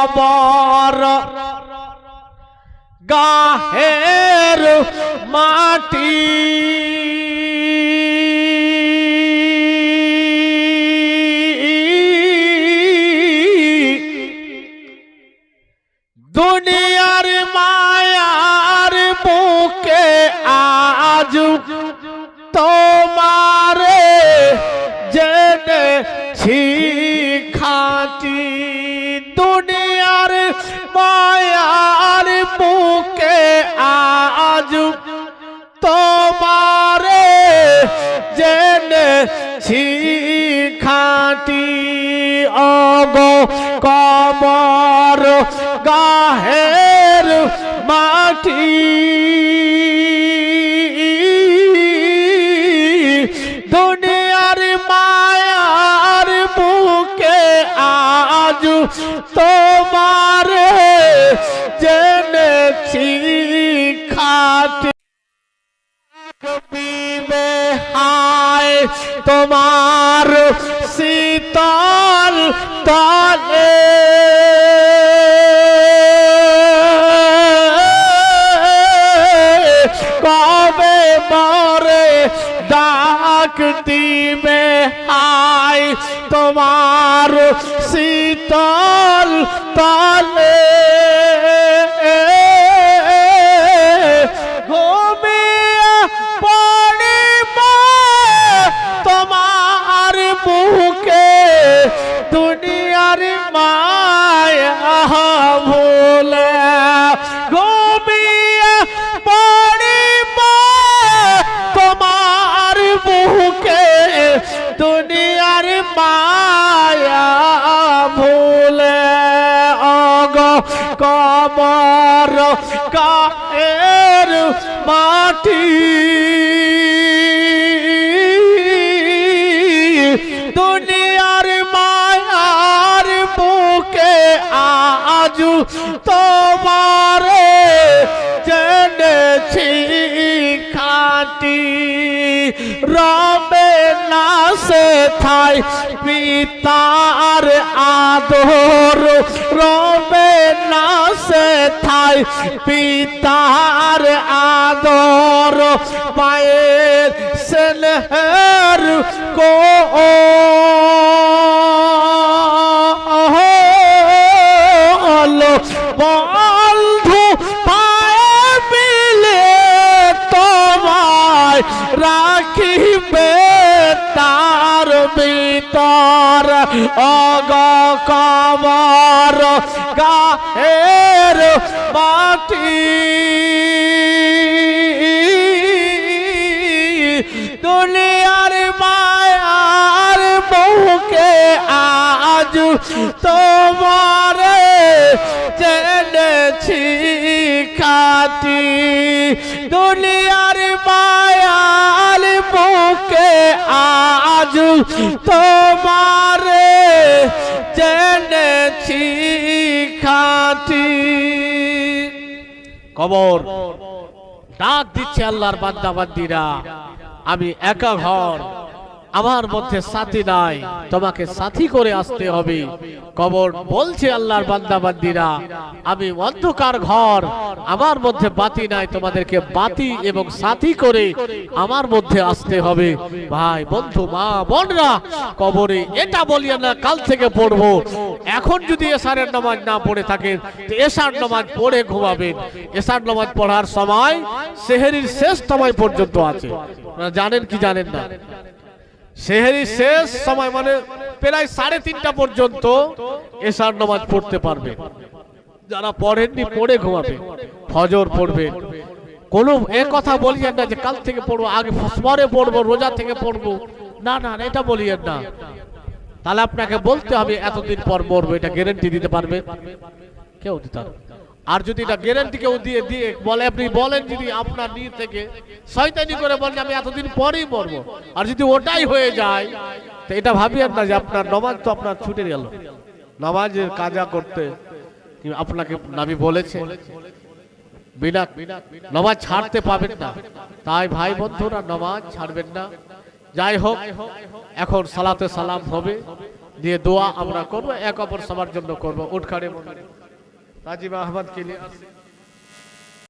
কবর গাহের মাটি। দুনিয়ার মায়ার বুকে আজ তোমারে জেনেছি খাটি। দুনিয়ার জেনেছি খাটি অগ কবর গাহের মাটি। দুনিয়ার মায়ার বুকে আজ তোমার জেনেছি তোমার শীতল তলে। কবে মরে ডাক দিবে? হায় তোমার শীতল তলে। দুনিয়ার মায়া ভুলে অগ কবর কায়ের মাটি। দুনিয়ার মায়ার বুকে আজ তোমার জেনেছি খাটি রবে না সে থাই পিতার আদর। রবে না সে থাই পিতার আদর। পায়ের সেলহের কো অগ কবর গাহের মাটি। দুনিয়ার মায়ার বুকে আজ তোমার জেনেছি খাটি। দুনিয়ার মায়ার বুকে আজ তোমার খাটি। কবর। ডাক দিচ্ছে আল্লাহর বাদ্দাবাদ্দিরা আমি একা ঘর। আমার মধ্যে সাথী নাই। তোমাকে সাথী করে আসতে হবে। কবর বলছে আল্লাহর বান্দা বান্দিরা আমি অন্ধকার ঘর আমার মধ্যে বাতি নাই তোমাদেরকে বাতি এবং সাথী করে আমার মধ্যে আসতে হবে। ভাই বন্ধু মা বোনরা কবরে এটা বলি না কাল থেকে পড়ব। এখন যদি এসারের নামাজ না পড়ে থাকেন তো এসার নামাজ পড়ে ঘুমাবেন। এসার নামাজ পড়ার সময় সেহেরির শেষ সময় পর্যন্ত আছে। জানেন কি জানেন না? সেহেরির শেষ সময় মানে প্রায় সাড়ে তিনটা পর্যন্ত এসার নামাজ পড়তে পারবে। যারা পড়েননি পড়ে ঘুমাবে, ফজর পড়বে। কোনো এ কথা বলিয়েন না যে কাল থেকে পড়ব, আগে পরে পড়ব, রোজা থেকে পড়ব। না না এটা বলিয়েন না। তাহলে আপনাকে বলতে হবে, এতদিন পর মরবো, এটা গ্যারেন্টি দিতে পারবে? কেউ দিতে পারবে। আর যদি এটা গ্যারেন্টি কেউ দিয়ে দিয়ে বলে, আপনি বলেন যদি আপনার নিজ থেকে। শয়তানি করে বলেন আমি এতদিন পরেই মরবো। আর যদি ওটাই হয়ে যায়, তো এটা ভাবিয়েন না যে আপনার নমাজ তো আপনার ছুটে গেল। নামাজের কাজা করতে আপনাকে নাবি বলেছে। বিনা নমাজ ছাড়তে পাবেন না। তাই ভাই বন্ধুরা, নমাজ ছাড়বেন না। যাই হোক, এখন সালাতে সালাম হবে। দিয়ে দোয়া আমরা করব, এক অপর সবার জন্য করব। উঠখানে ताजिब अहमद के लिए